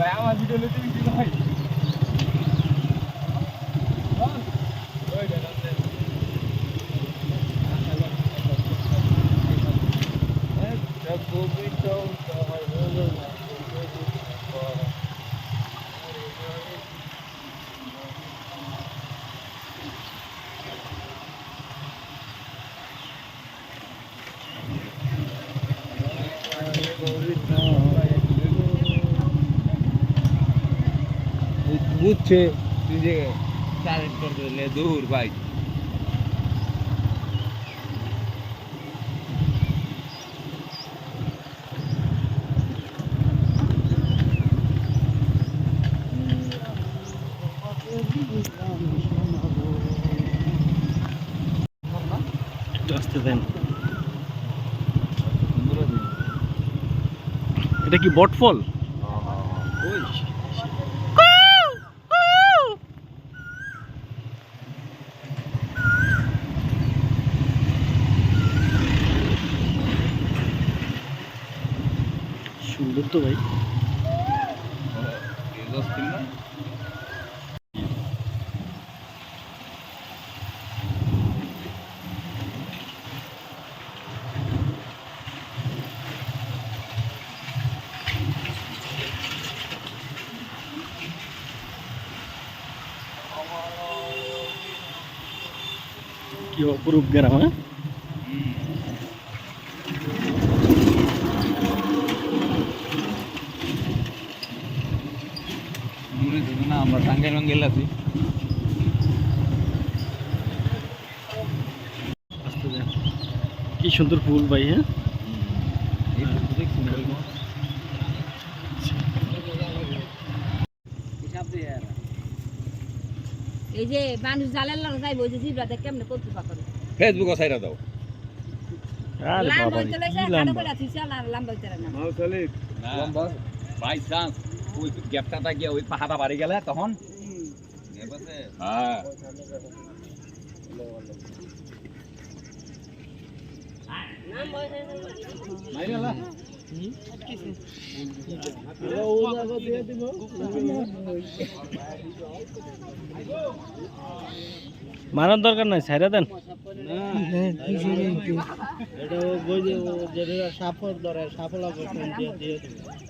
ভাই আমার ভিডিও নিতে দিছি ভাই বুঝছে। তুই যে চ্যালেঞ্জ করতে দিলে দূর ভাই। আসতে দেন। এটা কি বটফল? সুন্দর তো ভাই। কি অপরূপ গ্রাম হ্যাঁ? মনে থাকে না আমরা টাঙ্গাইল বাঙ্গাইল আছি। কি সুন্দর ফুল ভাই হ্যাঁ? এই যে মানুষ জালের লগে যাইব ওই যে জিব্রাতে কেমনে করতে পারে ফেসবুক সাইরা দাও। আরে লাম্বা হইতে লইছে কি কাটো লম্বা? করে আর লাম্বা হইতে না লম্বা বাই চান্স। ওই গ্যাপটা গিয়ে ওই বাড়ি গেলে তখন? হ্যাঁ। মারার দরকার নাই, ছাইরা দেন। এই যে এই যে। হ্যাঁ হ্যাঁ রাতে যাবে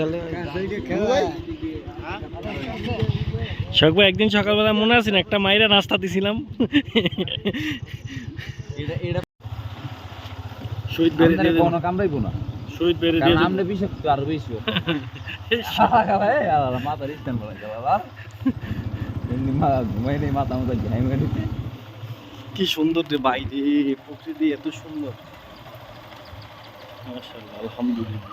গেলে শখ ভাই একদিন সকালবেলা মনে আছে না একটা মাইরা নাস্তা দিছিলাম। এটা এটা শহীদ বেড়ে দিয়ে কোনো কামড়াইবো না। শহীদ বেড়ে দিয়ে আমরা বিষাক্ত আরও বেশি মাথার স্ট্যান্ড বলে বাবা। ঘুমাই নেই মাথা মতো ঘাই মেরে কি সুন্দর রে ভাই রে প্রকৃতি এত সুন্দর। মাশাআল্লাহ। আলহামদুলিল্লাহ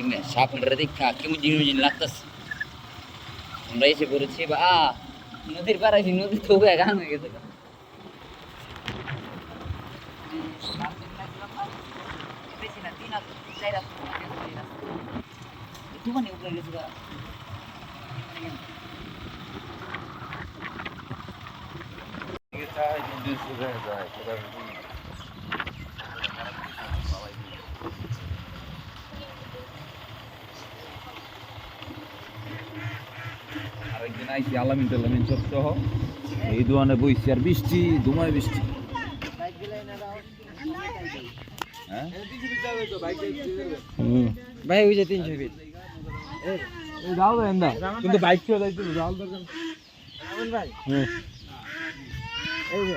জিমে সাপের দেখা কেমন জিনিস জিনিস লাগতেছে আমরা এসে পড়েছি বা আ, নদীর পাড়াইছি নদী তো গান হয়ে গেছে বেশি না তিন হাত চার হাত একটু মানে উপরে গেছে গা। আরেকদিন আইসি আলামিন টালামিন সব সহ। এই দোয়ানে বইছি আর বৃষ্টি ধুমায় বৃষ্টি। হ্যাঁ? ভাই ওই যে তিনশো ফিট। এই যাও দেন না কিন্তু বাইক চলে যাও দরকার এই যে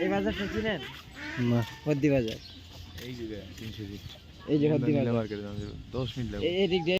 এই বাজারটা চিনেন? না। হদ্দি বাজার। এই যে 300 ফিট। এই যে হদ্দি বাজার। মার্কেটে 10 মিনিট এই- এই দিক দিয়ে